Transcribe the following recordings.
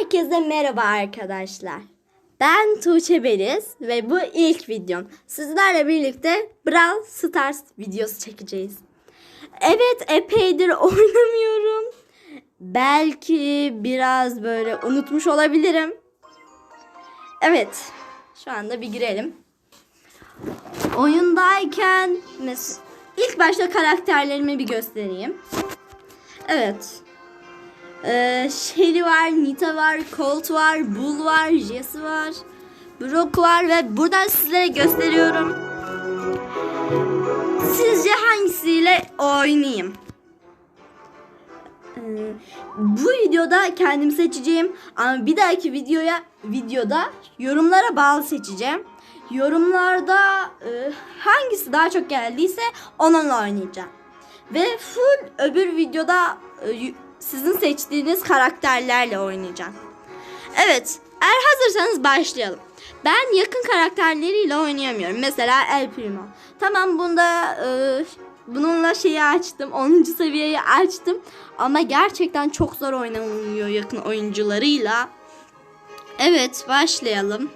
Herkese merhaba arkadaşlar. Ben Tuğçe Beliz ve bu ilk videom. Sizlerle birlikte Brawl Stars videosu çekeceğiz. Evet epeydir oynamıyorum. Belki biraz böyle unutmuş olabilirim. Evet şu anda bir girelim. Oyundayken ilk başta karakterlerimi bir göstereyim. Evet. Ee, Shelly var, Nita var, Colt var, Bull var, Jesse var, Brock var ve buradan sizlere gösteriyorum. Sizce hangisiyle oynayayım? Ee, bu videoda kendim seçeceğim ama bir dahaki videoya videoda yorumlara bağlı seçeceğim. Yorumlarda e, hangisi daha çok geldiyse onunla oynayacağım. Ve full öbür videoda e, sizin seçtiğiniz karakterlerle oynayacağım. Evet, eğer hazırsanız başlayalım. Ben yakın karakterleriyle oynayamıyorum. Mesela El Primo. Tamam bunda e, bununla şeyi açtım. 10. seviyeyi açtım. Ama gerçekten çok zor oynanılıyor yakın oyuncularıyla. Evet, başlayalım.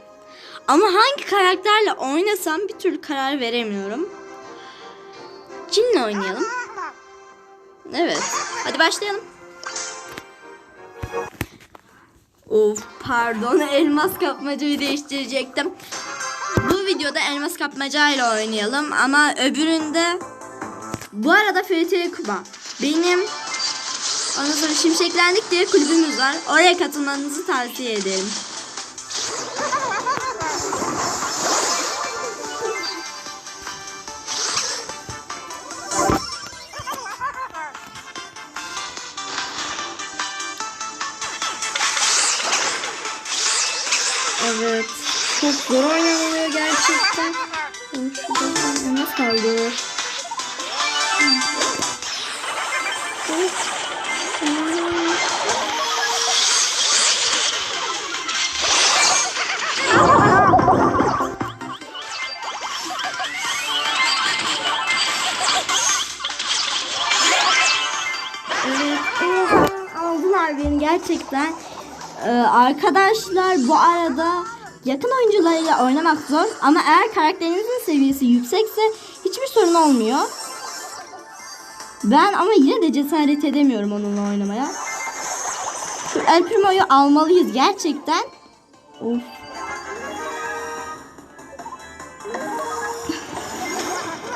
Ama hangi karakterle oynasam bir türlü karar veremiyorum. Cinle oynayalım. Evet. Hadi başlayalım. Of pardon elmas kapmacayı değiştirecektim. Bu videoda elmas kapmacayla oynayalım ama öbüründe bu arada FT Kuba benim ondan sonra Şimşeklendik diye kulübümüz var. Oraya katılmanızı tavsiye ederim. Evet. Çok zor oynanıyor gerçekten. Benim şurada elmas kaldı. Evet. oha, Aldılar beni gerçekten. Ee, arkadaşlar bu arada yakın oyuncularıyla oynamak zor ama eğer karakterinizin seviyesi yüksekse hiçbir sorun olmuyor. Ben ama yine de cesaret edemiyorum onunla oynamaya. Şu El Primo'yu almalıyız gerçekten. Of.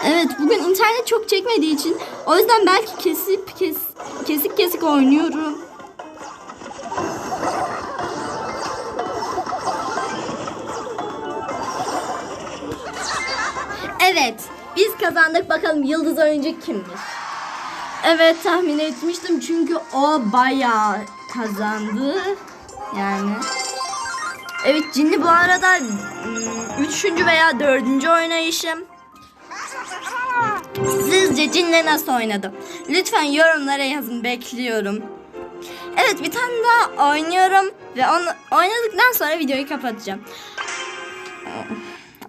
Evet bugün internet çok çekmediği için o yüzden belki kesip kes, kesik kesik oynuyorum. Evet biz kazandık bakalım yıldız oyuncu kimmiş? Evet tahmin etmiştim çünkü o bayağı kazandı. Yani. Evet Cinli bu arada ım, üçüncü veya dördüncü oynayışım. Sizce Cinle nasıl oynadım? Lütfen yorumlara yazın bekliyorum. Evet bir tane daha oynuyorum ve onu oynadıktan sonra videoyu kapatacağım.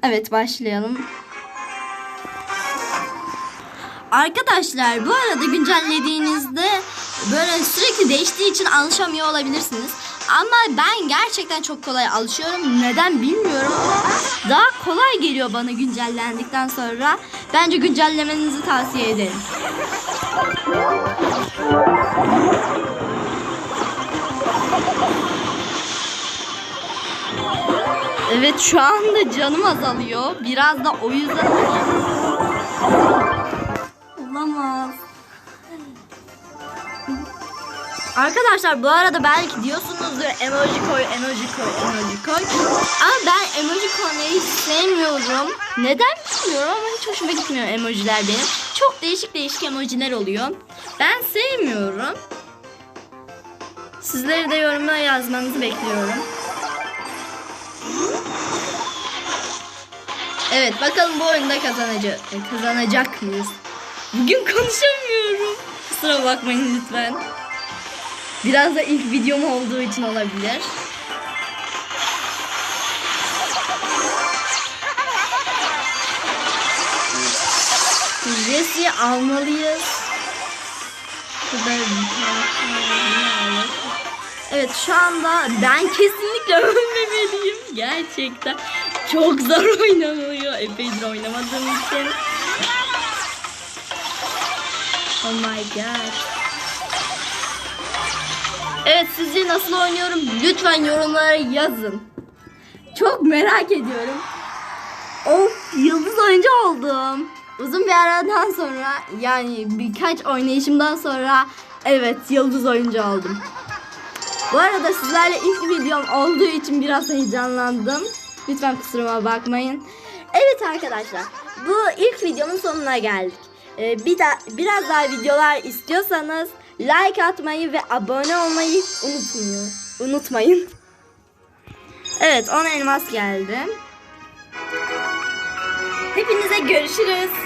Evet başlayalım. Arkadaşlar bu arada güncellediğinizde böyle sürekli değiştiği için alışamıyor olabilirsiniz. Ama ben gerçekten çok kolay alışıyorum. Neden bilmiyorum ama daha kolay geliyor bana güncellendikten sonra. Bence güncellemenizi tavsiye ederim. Evet şu anda canım azalıyor. Biraz da o yüzden Olamaz. Arkadaşlar bu arada belki diyorsunuzdur emoji koy, emoji koy, emoji koy. Ama ben emoji koymayı sevmiyorum. Neden bilmiyorum ama hiç hoşuma gitmiyor emojiler benim. Çok değişik değişik emojiler oluyor. Ben sevmiyorum. Sizleri de yoruma yazmanızı bekliyorum. Evet bakalım bu oyunda kazanacak, kazanacak mıyız? Bugün konuşamıyorum. Kusura bakmayın lütfen. Biraz da ilk videom olduğu için olabilir. Jesse'yi almalıyız. Evet şu anda ben kesinlikle ölmemeliyim. Gerçekten çok zor oynanıyor. Epeydir oynamadığım için. Oh my god. Evet sizce nasıl oynuyorum? Lütfen yorumlara yazın. Çok merak ediyorum. Of yıldız oyuncu oldum. Uzun bir aradan sonra yani birkaç oynayışımdan sonra evet yıldız oyuncu oldum. Bu arada sizlerle ilk videom olduğu için biraz heyecanlandım. Lütfen kusuruma bakmayın. Evet arkadaşlar bu ilk videomun sonuna geldik. Ee, bir da, biraz daha videolar istiyorsanız like atmayı ve abone olmayı unutmayın. Unutmayın. Evet 10 elmas geldi. Hepinize görüşürüz.